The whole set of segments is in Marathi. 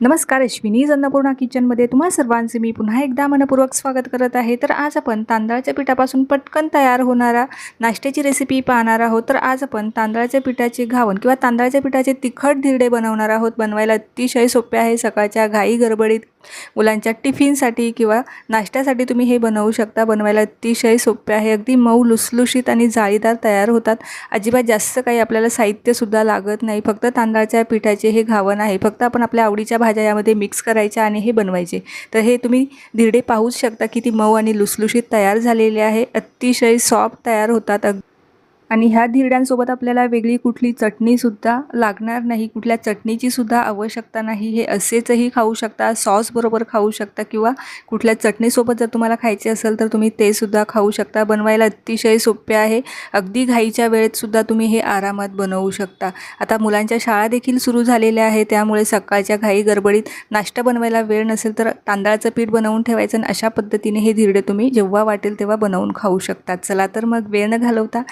नमस्कार अश्विनीज अन्नपूर्णा किचनमध्ये तुम्हा सर्वांचे मी पुन्हा एकदा मनपूर्वक स्वागत करत आहे. तर आज आपण तांदळाच्या पिठापासून पटकन तयार होणारा नाश्त्याची रेसिपी पाहणार आहोत. तर आज आपण तांदळाच्या पिठाचे घावन किंवा तांदळाच्या पिठाचे तिखट धिरडे बनवणार आहोत. बनवायला अतिशय सोपे आहे. सकाळच्या घाई गडबडीत मुलांच्या टिफिनसाठी किंवा नाश्त्यासाठी तुम्ही हे बनवू शकता. बनवायला अतिशय सोपे आहे. अगदी मऊ लुसलुशीत आणि जाळीदार तयार होतात. अजिबात जास्त काही आपल्याला साहित्यसुद्धा लागत नाही. फक्त तांदळाच्या पिठाचे हे घावन आहे. फक्त आपण आपल्या आवडीच्या भाज्या यामध्ये मिक्स करायच्या आणि हे बनवायचे. तर हे तुम्ही धिरडे पाहूच शकता किती मऊ आणि लुसलुशीत तयार झालेले आहे. अतिशय सॉफ्ट तयार होतात. अग आणि ह्या धिरड्यांसोबत आपल्याला वेगळी कुठली चटणीसुद्धा लागणार नाही कुठल्या चटणीचीसुद्धा आवश्यकता नाही. हे असेचही खाऊ शकता सॉसबरोबर खाऊ शकता किंवा कुठल्या चटणीसोबत जर तुम्हाला खायचे असेल तर तुम्ही ते सुद्धा खाऊ शकता. बनवायला अतिशय सोपे आहे. अगदी घाईच्या वेळेतसुद्धा तुम्ही हे आरामात बनवू शकता. आता मुलांच्या शाळा देखील सुरू झालेल्या आहे त्यामुळे सकाळच्या घाई गडबडीत नाश्ता बनवायला वेळ नसेल तर तांदळाचं पीठ बनवून ठेवायचं आणि अशा पद्धतीने हे धिरडे तुम्ही जेव्हा वाटेल तेव्हा बनवून खाऊ शकता. चला तर मग वेळ न घालवता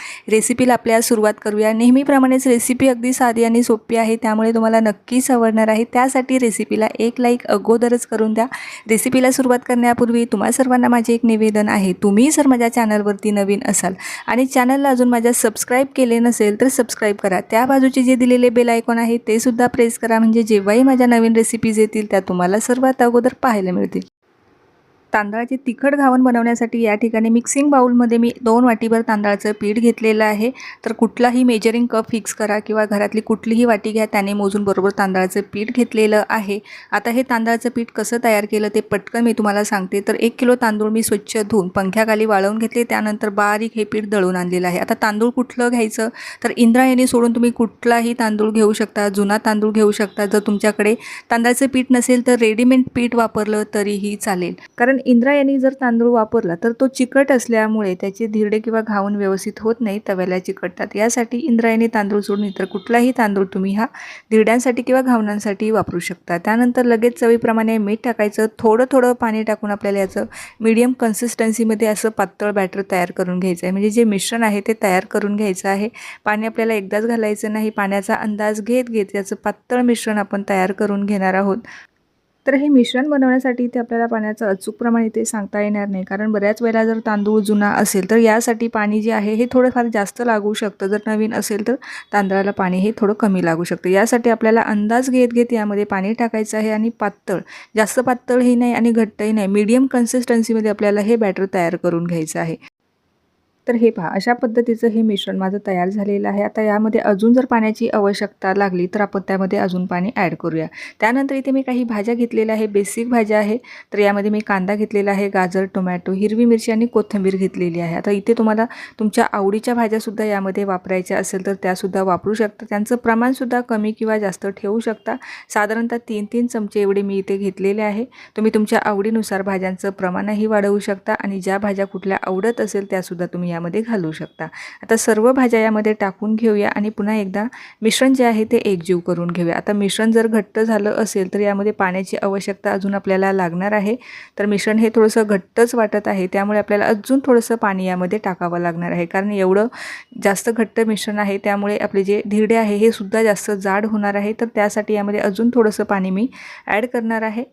रेसिपीला आपल्या सुरुवात करूया. नेहमीप्रमाणेच रेसिपी अगदी साधी आणि सोपी आहे त्यामुळे तुम्हाला नक्कीच आवडणार आहे. त्यासाठी रेसिपीला एक लाईक अगोदरच करून द्या. रेसिपीला सुरुवात करण्यापूर्वी तुम्हा सर्वांना माझे एक निवेदन आहे. तुम्ही जर माझ्या चॅनलवरती नवीन असाल आणि चॅनलला अजून माझ्या सबस्क्राईब केले नसेल तर सबस्क्राईब करा. त्या बाजूचे जे दिलेले बेल आयकॉन आहे ते सुद्धा प्रेस करा. म्हणजे जेव्हाही माझ्या नवीन रेसिपीज येतील त्या तुम्हाला सर्वात अगोदर पाहायला मिळतील. तांदळाचे तिखट घावन बनवण्यासाठी या ठिकाणी मिक्सिंग बाऊलमध्ये मी दोन वाटीभर तांदळाचं पीठ घेतलेलं आहे. तर कुठलाही मेजरिंग कप फिक्स करा किंवा घरातली कुठलीही वाटी घ्या त्याने मोजून बरोबर तांदळाचं पीठ घेतलेलं आहे. आता हे तांदळाचं पीठ कसं तयार केलं ते पटकन मी तुम्हाला सांगते. तर एक किलो तांदूळ मी स्वच्छ धुवून पंख्याखाली वाळवून घेतले. त्यानंतर बारीक हे पीठ दळून आणलेलं आहे. आता तांदूळ कुठलं घ्यायचं? तर इंद्रायणी सोडून तुम्ही कुठलाही तांदूळ घेऊ शकता जुना तांदूळ घेऊ शकता. जर तुमच्याकडे तांदळाचं पीठ नसेल तर रेडीमेड पीठ वापरलं तरीही चालेल. कारण इंद्रायणी जर तांदूळ वापरला तर तो चिकट असल्यामुळे त्याचे धिरडे किंवा घावून व्यवस्थित होत नाही तव्याला चिकटतात. यासाठी इंद्रायणी तांदूळ सोडून इतर कुठलाही तांदूळ तुम्ही हा धिरड्यांसाठी किंवा घावणांसाठी वापरू शकता. त्यानंतर लगेच चवीप्रमाणे मीठ टाकायचं थोडं थोडं पाणी टाकून आपल्याला याचं मीडियम कन्सिस्टन्सीमध्ये असं पातळ बॅटर तयार करून घ्यायचं आहे. म्हणजे जे मिश्रण आहे ते तयार करून घ्यायचं आहे. पाणी आपल्याला एकदाच घालायचं नाही. पाण्याचा अंदाज घेत घेत याचं पातळ मिश्रण आपण तयार करून घेणार आहोत. तर हे मिश्रण बनवण्यासाठी इथे आपल्याला पाण्याचं अचूक प्रमाण इथे सांगता येणार नाही. कारण बऱ्याच वेळेला जर तांदूळ जुना असेल तर यासाठी पाणी जे आहे हे थोडंफार जास्त लागू शकतं. जर नवीन असेल तर तांदळाला पाणी हे थोडं कमी लागू शकतं. यासाठी आपल्याला अंदाज घेत घेत यामध्ये पाणी टाकायचं आहे आणि पातळ जास्त पातळही नाही आणि घट्टही नाही मीडियम कन्सिस्टन्सीमध्ये आपल्याला हे बॅटर तयार करून घ्यायचं आहे. तर हे पहा अशा पद्धतीचं हे मिश्रण माझं तयार झालेलं आहे. आता यामध्ये अजून जर पाण्याची आवश्यकता लागली तर आपण त्यामध्ये अजून पाणी ॲड करूया. त्यानंतर इथे मी काही भाज्या घेतलेल्या आहे बेसिक भाज्या आहे तर यामध्ये मी कांदा घेतलेला आहे गाजर टोमॅटो हिरवी मिरची आणि कोथिंबीर घेतलेली आहे. आता इथे तुम्हाला तुमच्या आवडीच्या भाज्यासुद्धा यामध्ये वापरायच्या असेल तर त्यासुद्धा वापरू शकता. त्यांचं प्रमाणसुद्धा कमी किंवा जास्त ठेवू शकता. साधारणतः तीन तीन चमचे एवढे मी इथे घेतलेले आहे. तुम्ही तुमच्या आवडीनुसार भाज्यांचं प्रमाणही वाढवू शकता आणि ज्या भाज्या कुठल्या आवडत असेल त्यासुद्धा तुम्ही यामध्ये घालू शकता. आता सर्व भाज्या यामध्ये टाकून घेऊया आणि पुन्हा एकदा मिश्रण जे आहे ते एकजीव करून घेऊया. आता मिश्रण जर घट्ट झालं असेल तर यामध्ये पाण्याची आवश्यकता अजून आपल्याला लागणार आहे. तर मिश्रण हे थोडंसं घट्टच वाटत आहे. त्यामुळे आपल्याला अजून थोडंसं पाणी यामध्ये टाकावं लागणार आहे. कारण एवढं जास्त घट्ट मिश्रण आहे त्यामुळे आपले जे धिरडे आहे हे सुद्धा जास्त जाड होणार आहे. तर त्यासाठी यामध्ये अजून थोडंसं पाणी मी ॲड करणार आहे.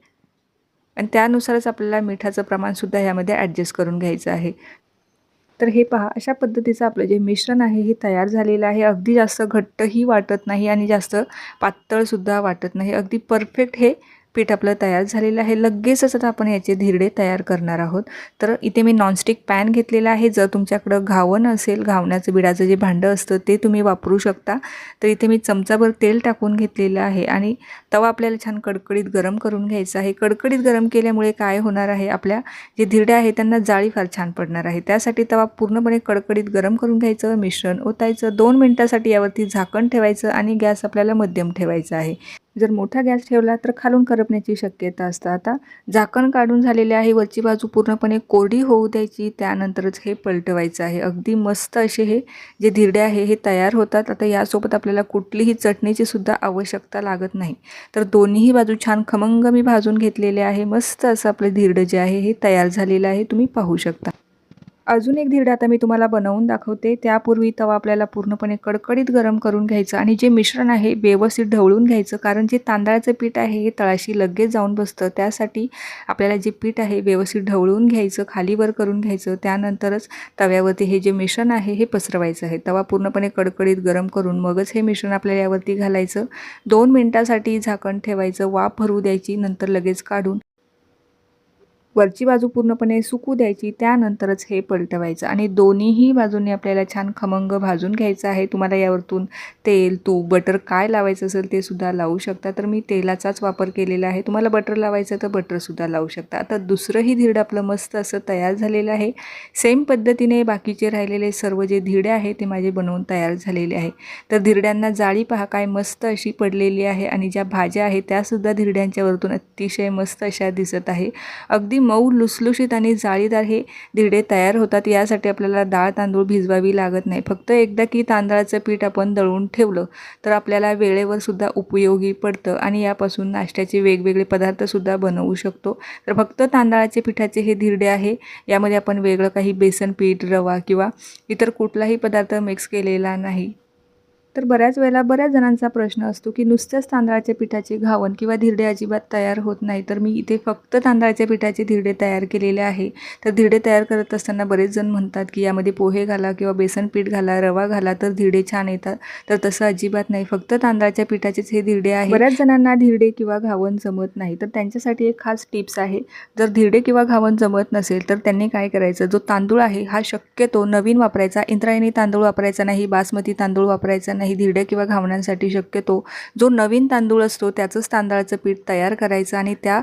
आणि त्यानुसारच आपल्याला मिठाचं प्रमाणसुद्धा यामध्ये ॲडजस्ट करून घ्यायचं आहे. तर हे पहा अशा पद्धतीचं आपलं जे मिश्रण आहे हे तयार झालेलं आहे. अगदी जास्त घट्टही वाटत नाही आणि जास्त पातळसुद्धा वाटत नाही. अगदी परफेक्ट हे पीठ आपलं तयार झालेलं आहे. लगेचच आता आपण याचे धिरडे तयार करणार आहोत. तर इथे मी नॉनस्टिक पॅन घेतलेला आहे. जर तुमच्याकडं घावन असेल घावण्याचं बिडाचं जे भांडं असतं ते तुम्ही वापरू शकता. तर इथे मी चमचाभर तेल टाकून घेतलेलं आहे आणि तवा आपल्याला छान कडकडीत गरम करून घ्यायचा आहे. कडकडीत गरम केल्यामुळे काय होणार आहे? आपल्या जे धिरडे आहे त्यांना जाळी फार छान पडणार आहे. त्यासाठी तवा पूर्णपणे कडकडीत गरम करून घ्यायचं मिश्रण ओतायचं. दोन मिनटासाठी यावरती झाकण ठेवायचं आणि गॅस आपल्याला मध्यम ठेवायचा आहे. जर मोठा गॅस ठेवला तर खालून करपण्याची शक्यता असतं. आता झाकण काढून झालेले आहे वरची बाजू पूर्णपणे कोरडी होऊ द्यायची त्यानंतरच हे पलटवायचं आहे. अगदी मस्त असे हे जे धिरडे आहे हे तयार होतात. आता यासोबत आपल्याला कुठलीही चटणीची सुद्धा आवश्यकता लागत नाही. तर दोन्हीही बाजू छान खमंग मी भाजून घेतलेले आहे. मस्त असं आपलं धिरडं जे आहे हे तयार झालेलं आहे. तुम्ही पाहू शकता. अजून एक धिरडा आता मी तुम्हाला बनवून दाखवते. त्यापूर्वी तवा आपल्याला पूर्णपणे कडकडीत गरम करून घ्यायचं आणि जे मिश्रण आहे व्यवस्थित ढवळून घ्यायचं. कारण जे तांदळाचं पीठ आहे हे तळाशी लगेच जाऊन बसतं. त्यासाठी आपल्याला जे पीठ आहे व्यवस्थित ढवळून घ्यायचं खालीवर करून घ्यायचं. त्यानंतरच तव्यावरती हे जे मिश्रण आहे हे पसरवायचं आहे. तवा पूर्णपणे कडकडीत गरम करून मगच हे मिश्रण आपल्याला यावरती घालायचं. दोन मिनटासाठी झाकण ठेवायचं. वाफ भरू द्यायची. नंतर लगेच काढून वरची बाजू पूर्णपणे सुकू द्यायची त्यानंतरच हे पलटवायचं. आणि दोन्हीही बाजूंनी आपल्याला छान खमंग भाजून घ्यायचं आहे. तुम्हाला यावरतून तेल तूप बटर काय लावायचं असेल ते सुद्धा लावू शकता. तर मी तेलाचाच वापर केलेला आहे. तुम्हाला बटर लावायचं तर बटरसुद्धा लावू शकता. आता दुसरंही धीड आपलं मस्त असं तयार झालेलं आहे. सेम पद्धतीने बाकीचे राहिलेले सर्व जे धिरडे आहे ते माझे बनवून तयार झालेले आहे. तर धिरड्यांना जाळी पहा काय मस्त अशी पडलेली आहे. आणि ज्या भाज्या आहेत त्यासुद्धा धिरड्यांच्या वरतून अतिशय मस्त अशा दिसत आहे. अगदी मऊ लुसलुशीत आणि जाळीदार हे धिरडे तयार होतात. यासाठी आपल्याला डाळ तांदूळ भिजवावी लागत नाही. फक्त एकदा की तांदळाचं पीठ आपण दळून ठेवलं तर आपल्याला वेळेवर सुद्धा उपयोगी पडतं आणि यापासून नाश्त्याचे वेगवेगळे पदार्थसुद्धा बनवू शकतो. तर फक्त तांदळाचे पिठाचे हे धिरडे आहे. यामध्ये आपण वेगळं काही बेसन पीठ रवा किंवा इतर कुठलाही पदार्थ मिक्स केलेला नाही. तर बऱ्याच वेळेला बऱ्याच जणांचा प्रश्न असतो की नुसत्याच तांदळाच्या पिठाचे घावन किंवा धिरडे अजिबात तयार होत नाही तर मी इथे फक्त तांदळाच्या पिठाचे धिरडे तयार केलेले आहे. तर धिरडे तयार करत असताना बरेच जण म्हणतात की यामध्ये पोहे घाला किंवा बेसन पीठ घाला रवा घाला तर धिरडे छान येतात. तर तसं अजिबात नाही फक्त तांदळाच्या पिठाचेच हे धिरडे आहे. बऱ्याच जणांना धिरडे किंवा घावन जमत नाही तर त्यांच्यासाठी एक खास टिप्स आहे. जर धिरडे किंवा घावन जमत नसेल तर त्यांनी काय करायचं? जो तांदूळ आहे हा शक्यतो नवीन वापरायचा इंद्रायणी तांदूळ वापरायचा नाही बासमती तांदूळ वापरायचा नाही. धिरड्या किंवा घावण्यांसाठी शक्यतो जो नवीन तांदूळ असतो त्याचंच तांदळाचं पीठ तयार करायचं आणि त्या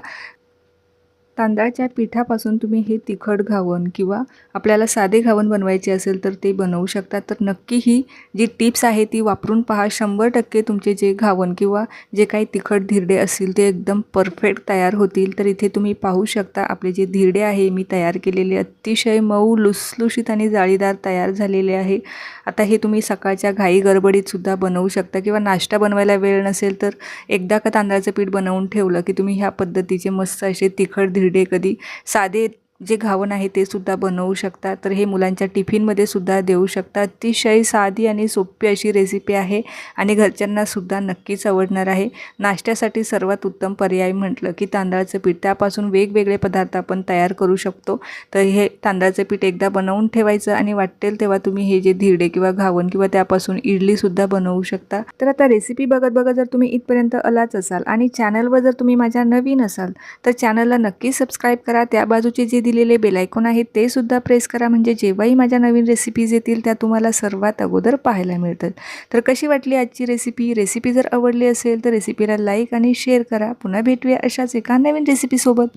तांदळाच्या पिठापासून तुम्ही हे तिखट घावन किंवा आपल्याला साधे घावन बनवायचे असेल तर ते बनवू शकता. तर नक्की ही जी टिप्स आहे ती वापरून पहा. शंभर टक्के तुमचे जे घावन किंवा जे काही तिखट धिरडे असतील ते एकदम परफेक्ट तयार होतील. तर इथे तुम्ही पाहू शकता आपले जे धिरडे आहे मी तयार केलेले अतिशय मऊ लुसलुशीत आणि जाळीदार तयार झालेले आहे. आता हे तुम्ही सकाळच्या घाई गडबडीतसुद्धा बनवू शकता किंवा नाश्ता बनवायला वेळ नसेल तर एकदा का तांदळाचं पीठ बनवून ठेवलं की तुम्ही ह्या पद्धतीचे मस्त असे तिखट धिरडे कधी साधे जे घावन आहे ते सुद्धा बनवू शकता. तर हे मुलांच्या टिफिनमध्ये सुद्धा देऊ शकता. अतिशय साधी आणि सोपी अशी रेसिपी आहे आणि घरच्यांना सुद्धा नक्कीच आवडणार आहे. नाश्त्यासाठी सर्वात उत्तम पर्याय म्हटलं की तांदळाचं पीठ. त्यापासून वेगवेगळे पदार्थ आपण तयार करू शकतो. तर हे तांदळाचं पीठ एकदा बनवून ठेवायचं आणि वाटेल तेव्हा तुम्ही हे जे धिरडे किंवा घावन किंवा त्यापासून इडलीसुद्धा बनवू शकता. तर आता रेसिपी बघत बघत जर तुम्ही इथपर्यंत आलाच असाल आणि चॅनलवर जर तुम्ही माझ्या नवीन असाल तर चॅनलला नक्की सबस्क्राईब करा. त्या बाजूचे जे दिलेले बेलायकॉन आहे ते सुद्धा प्रेस करा. म्हणजे जेव्हाही माझ्या नवीन रेसिपीज येतील त्या तुम्हाला सर्वात अगोदर पाहायला मिळतात तर कशी वाटली आजची रेसिपी रेसिपी जर आवडली असेल तर रेसिपीला लाईक आणि शेअर करा. पुन्हा भेटूया अशाच एका नवीन रेसिपीसोबत